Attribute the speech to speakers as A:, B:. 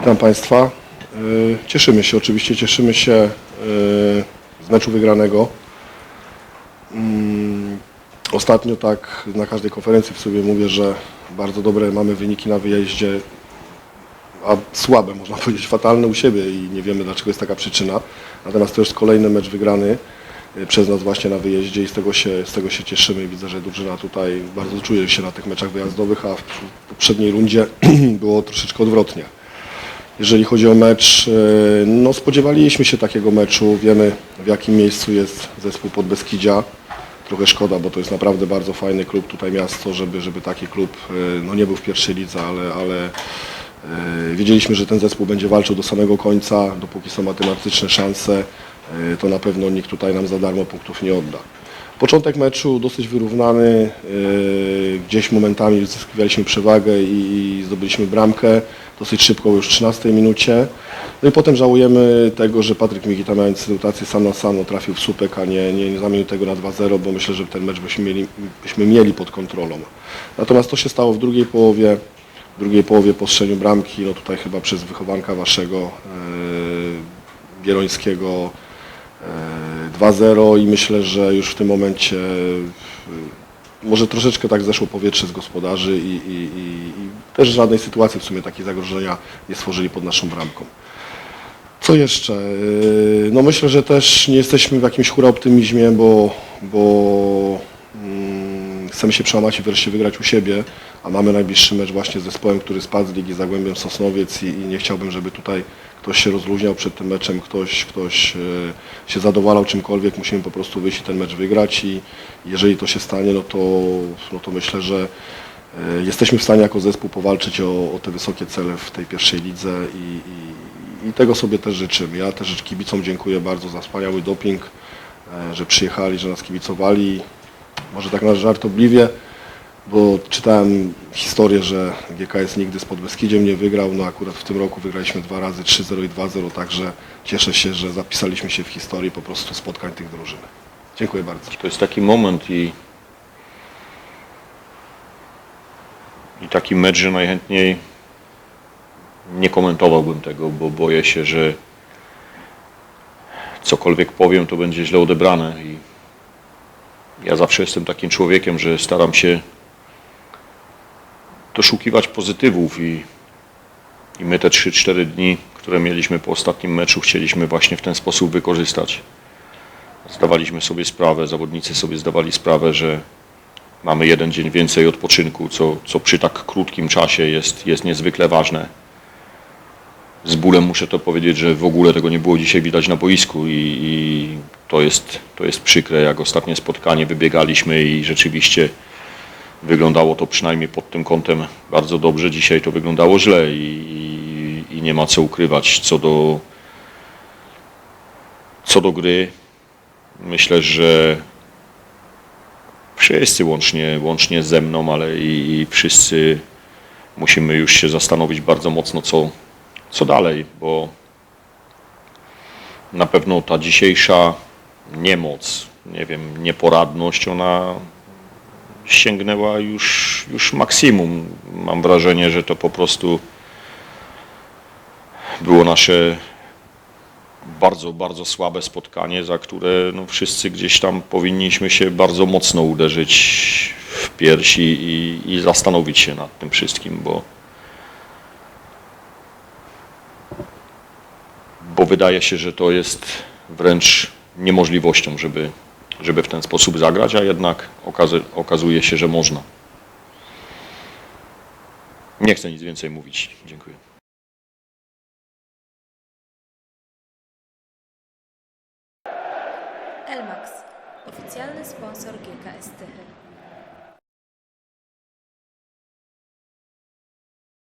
A: Witam Państwa. Y, Cieszymy się, oczywiście cieszymy się y, z meczu wygranego. Mm, Ostatnio tak na każdej konferencji w sobie mówię, że bardzo dobre mamy wyniki na wyjeździe, a słabe, można powiedzieć, fatalne u siebie i nie wiemy dlaczego jest taka przyczyna. Natomiast to jest kolejny mecz wygrany y, przez nas właśnie na wyjeździe i z tego się, z tego się cieszymy. Widzę, że drużyna tutaj bardzo czuje się na tych meczach wyjazdowych, a w poprzedniej rundzie było troszeczkę odwrotnie. Jeżeli chodzi o mecz, e, no spodziewaliśmy się takiego meczu. Wiemy w jakim miejscu jest zespół Podbeskidzia. Trochę szkoda, bo to jest naprawdę bardzo fajny klub tutaj miasto, żeby, żeby taki klub e, no nie był w pierwszej lidze, ale, ale e, wiedzieliśmy, że ten zespół będzie walczył do samego końca, dopóki są matematyczne szanse, to na pewno nikt tutaj nam za darmo punktów nie odda. Początek meczu dosyć wyrównany, yy, gdzieś momentami zyskiwaliśmy przewagę i, zdobyliśmy bramkę dosyć szybko, już w 13 minucie. No i potem żałujemy tego, że Patryk Mikita mając sytuację sam na sam trafił w słupek, a nie, nie, nie zamienił tego na 2-0, bo myślę, że ten mecz byśmy mieli, byśmy mieli pod kontrolą. Natomiast to się stało w drugiej połowie. W drugiej połowie po strzeleniu bramki, no tutaj chyba przez wychowanka waszego yy, Bierońskiego e, 2-0 i myślę, że już w tym momencie e, może troszeczkę tak zeszło powietrze z gospodarzy i, i, i, i też żadnej sytuacji w sumie takiej zagrożenia nie stworzyli pod naszą bramką. Co jeszcze? E, No myślę, że też nie jesteśmy w jakimś hura optymizmie, bo, bo mm, chcemy się przełamać i wreszcie wygrać u siebie, a mamy najbliższy mecz właśnie z zespołem, który spadł z Ligi Zagłębiem Sosnowiec i, i nie chciałbym, żeby tutaj ktoś się rozluźniał przed tym meczem, ktoś, ktoś e, się zadowalał czymkolwiek, musimy po prostu wyjść i ten mecz wygrać i jeżeli to się stanie, no to, no to myślę, że e, jesteśmy w stanie jako zespół powalczyć o, o te wysokie cele w tej pierwszej lidze i, i, i tego sobie też życzymy. Ja też kibicom dziękuję bardzo za wspaniały doping, e, że przyjechali, że nas kibicowali. Może tak na żartobliwie, bo czytałem historię, że GKS nigdy z Podbeskidziem nie wygrał, no akurat w tym roku wygraliśmy dwa razy 3-0 i 2-0, także cieszę się, że zapisaliśmy się w historii po prostu spotkań tych drużyn. Dziękuję bardzo.
B: To jest taki moment i, i taki mecz, że najchętniej nie komentowałbym tego, bo boję się, że cokolwiek powiem, to będzie źle odebrane i ja zawsze jestem takim człowiekiem, że staram się doszukiwać pozytywów i, i my te 3-4 dni, które mieliśmy po ostatnim meczu, chcieliśmy właśnie w ten sposób wykorzystać. Zdawaliśmy sobie sprawę, zawodnicy sobie zdawali sprawę, że mamy jeden dzień więcej odpoczynku, co, co przy tak krótkim czasie jest, jest niezwykle ważne. Z bólem muszę to powiedzieć, że w ogóle tego nie było dzisiaj widać na boisku i, i to, jest, to jest przykre, jak ostatnie spotkanie wybiegaliśmy i rzeczywiście wyglądało to przynajmniej pod tym kątem bardzo dobrze. Dzisiaj to wyglądało źle i, i, i nie ma co ukrywać co do, co do gry. Myślę, że wszyscy łącznie, łącznie ze mną, ale i, i wszyscy musimy już się zastanowić bardzo mocno, co, co dalej, bo na pewno ta dzisiejsza niemoc, nie wiem, nieporadność, ona sięgnęła już, już maksimum. Mam wrażenie, że to po prostu było nasze bardzo, bardzo słabe spotkanie, za które no, wszyscy gdzieś tam powinniśmy się bardzo mocno uderzyć w piersi i, i zastanowić się nad tym wszystkim, bo, bo wydaje się, że to jest wręcz niemożliwością, żeby, żeby w ten sposób zagrać, a jednak okazuje się, że można. Nie chcę nic więcej mówić. Dziękuję.
C: Elmax, oficjalny sponsor GKS Tychy.